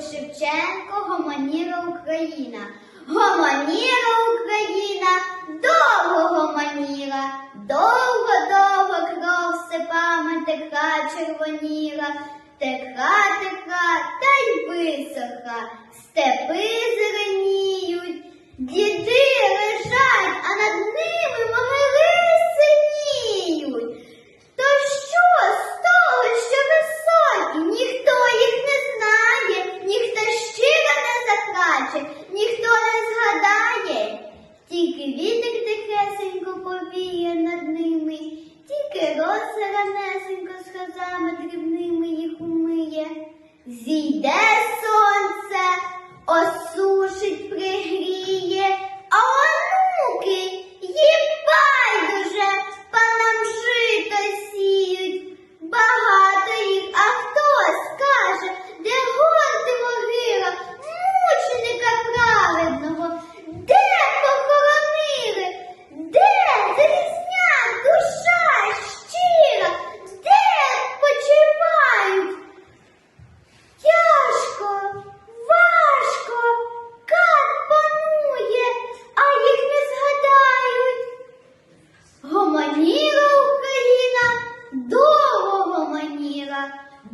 Шевченко, гомоніла Україна. Гомоніла Україна, довго гомоніла, довго-довго кров степами текла червоніла, текла, текла, та й висохла, степи зеленіють, діди лежать, а над ними могили zidane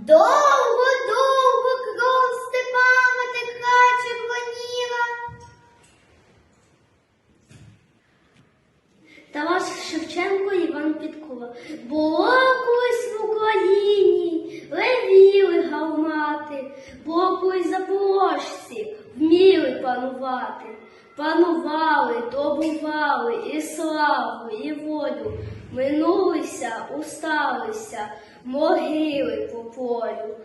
гомоніла, довго, довго кров степами текла червоніла. Тарас Шевченко Іван Підкова. Було колись в Україні, левіли гармати, було колись запорожці, вміли панувати. Панували, добували і славу, і волю. Минулися, усталися, могили по полю.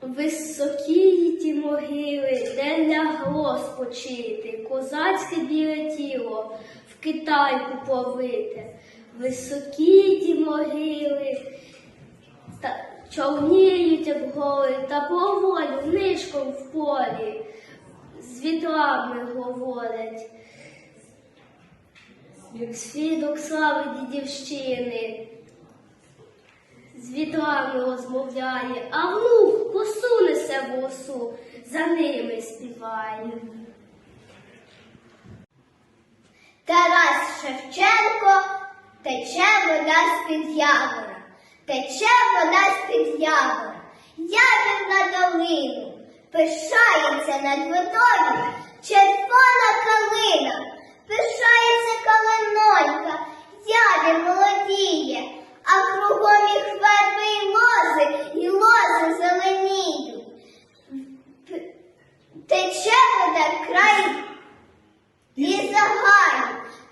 Високі ті могили, де лягло спочити, козацьке біле тіло в Китайку повите. Високі ті могили, та чорніють як гори, та поволю нишком в полі, з вітрами говорять. Свідок слави дідівщини з вітрами розмовляє, а внук косу несе в осу, за ними співає. Тарас Шевченко тече вода з-під явора, тече вода з-під явора, явір на долину, пишається над водою червона калина, пишається калинонька, явір молодіє, а кругом їх верби й лози, і лози зеленіють. Тече вода край і загаю,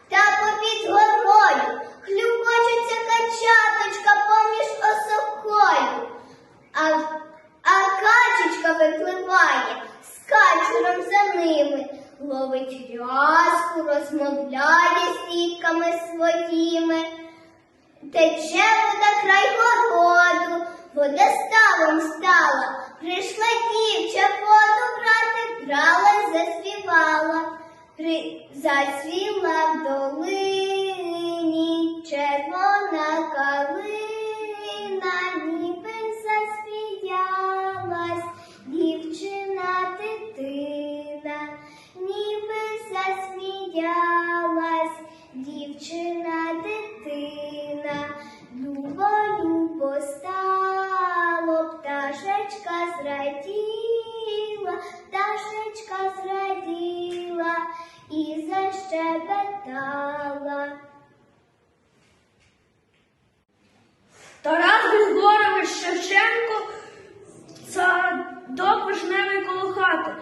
та попід горою хлюпочеться качаточка поміж осокою, а, а качечка випливає з качуром за ними, ловить рязку, розмовляє з тітками своїми. Тече вода край городу, вода ставом стала, прийшла дівча воду брати, брала, заспівала. При... Зацвіла в долині зраділа, пташечка зраділа і защебетала. Тарас Григорович Шевченко, садок вишневий коло хати,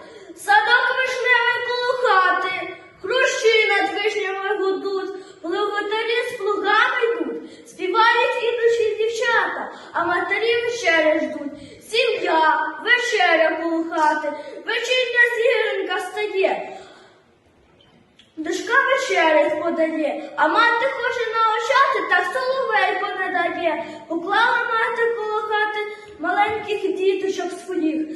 хати, вечірня зіронька стає. Дочка вечерять подає, а мати хоче навчати, так соловейко не дає. Поклала мати коло хати маленьких діточок своїх,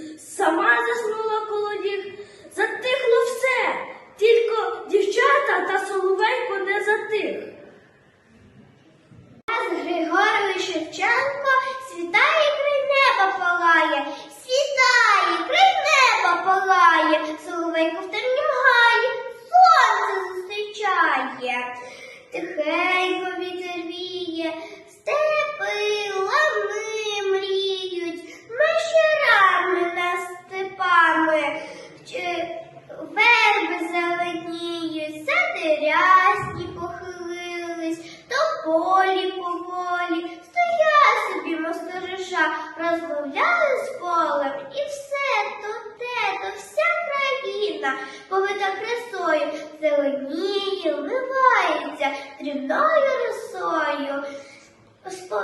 водою, зеленіє, вмивається дрібною росою.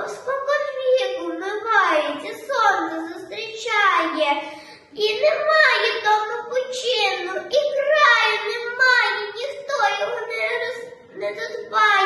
Спокон віку вмивається, сонце зустрічає. І немає тому почину, і краю немає, ніхто його не, роз... не додбає.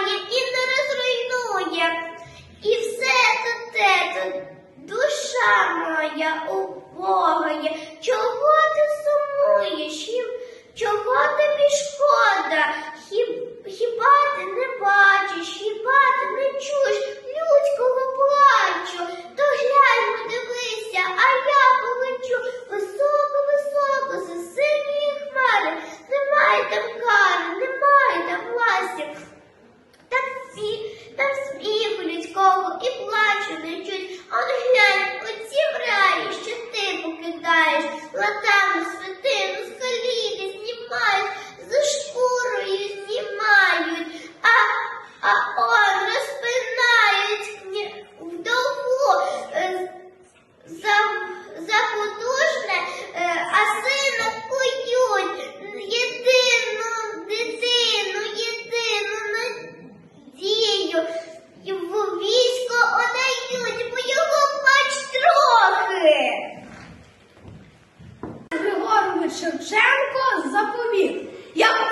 Шевченко заповів. Як